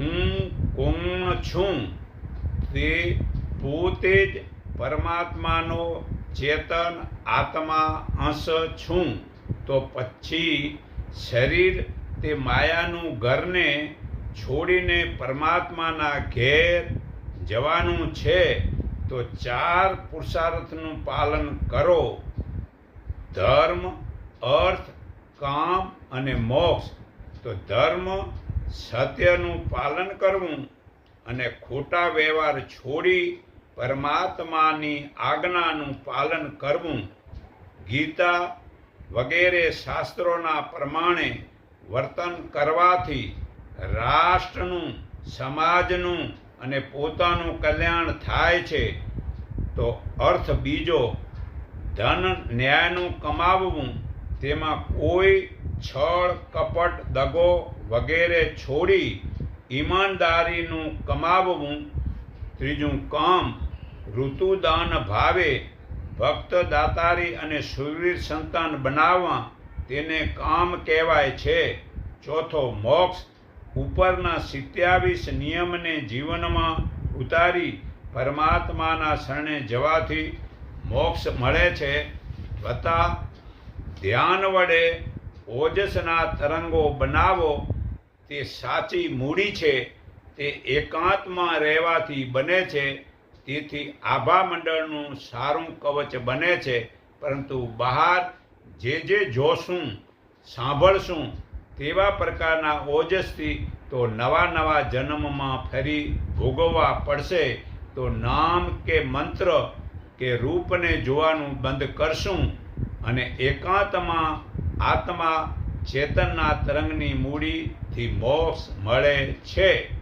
હું કોણ છું. તે પોતે જ પરમાત્માનો ચેતન, આત્મા, અંશ છું. તો પછી શરીર તે માયાનું ઘરને છોડીને પરમાત્માના ઘેર જવાનું છે, તો ચાર પુરુષાર્થનું પાલન કરો. ધર્મ, અર્થ, કામ અને મોક્ષ. તો ધર્મ સત્યનું પાલન કરવું અને ખોટા વ્યવહાર છોડી પરમાત્માની આજ્ઞાનું પાલન કરવું. ગીતા વગેરે શાસ્ત્રોના પ્રમાણે વર્તન કરવાથી રાષ્ટ્રનું, સમાજનું અને પોતાનું કલ્યાણ થાય છે. તો અર્થ બીજો, ધન ન્યાયનું કમાવવું તેમાં કોઈ છળ, કપટ, દગો વગેરે છોડી ઈમાનદારીનું કમાવવું, ત્રીજું કામ, ઋતુદાન ભાવે ભક્ત દાતારી અને સુરવીર સંતાન બનાવવા, તેને કામ કહેવાય છે. ચોથો, મોક્ષ, ઉપરના સિત્યાવીસ નિયમને જીવનમાં ઉતારી પરમાત્માના શરણે જવાથી મોક્ષ મળે છે. તથા ધ્યાન વડે ઓજસના તરંગો બનાવો, તે સાચી મૂડી છે, તે એકાંતમાં રહેવાથી બને છે, તેથી આભા મંડળનું સારું કવચ બને છે, પરંતુ બહાર જે જે જોશું, સાંભળશું, તેવા પ્રકારના ઓજસથી તો નવા નવા જન્મમાં ફરી ભોગવવા પડશે, તો નામ કે મંત્ર કે રૂપને જોવાનું બંધ કરશું અને એકાંતમાં આત્મા ચેતનના તરંગની મૂડીથી મોક્ષ મળે છે.